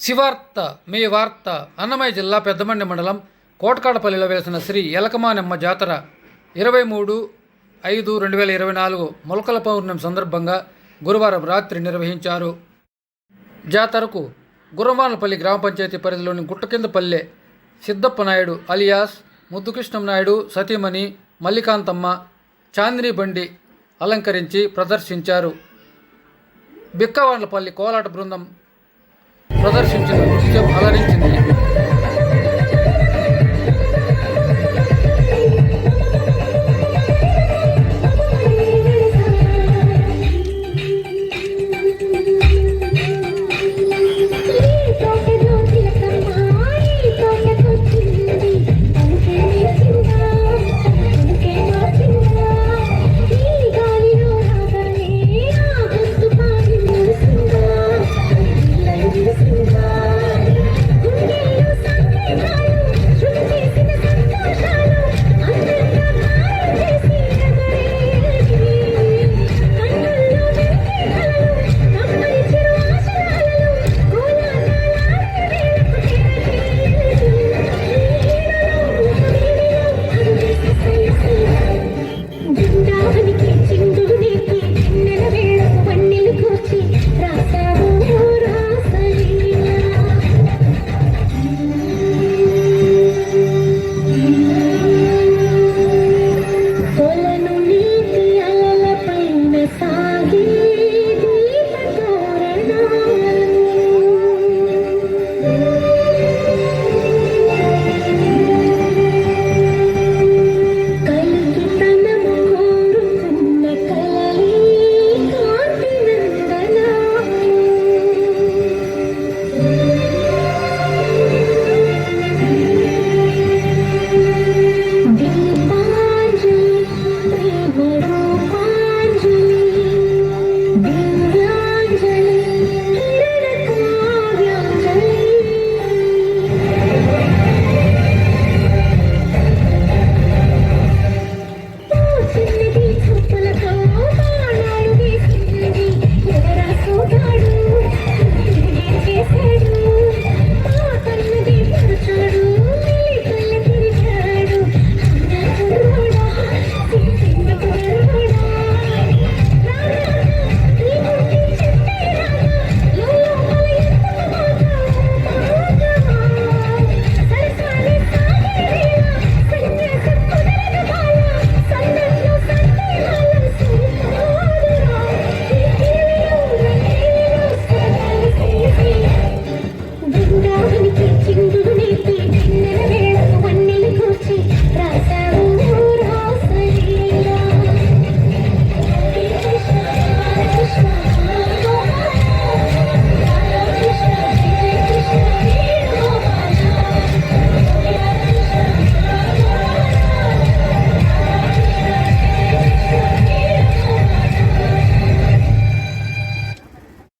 శివార్త మీ వార్త అన్నమయ్య జిల్లా పెద్దమండి మండలం కోటకాడపల్లిలో వెలిసిన శ్రీ ఎలకమానమ్మ జాతర ఇరవై మూడు ఐదు రెండు వేల ఇరవై నాలుగు మొలకల పౌర్ణమి సందర్భంగా గురువారం రాత్రి నిర్వహించారు. జాతరకు గుర్రవానపల్లి గ్రామ పంచాయతీ పరిధిలోని గుట్టకిందపల్లె సిద్దప్ప నాయుడు అలియాస్ ముద్దుకృష్ణం నాయుడు సతీమణి మల్లికాంతమ్మ చాందిని బండి అలంకరించి ప్రదర్శించారు. బిక్కవాండ్లపల్లి కోలాట బృందం প্রদর্শিంచిన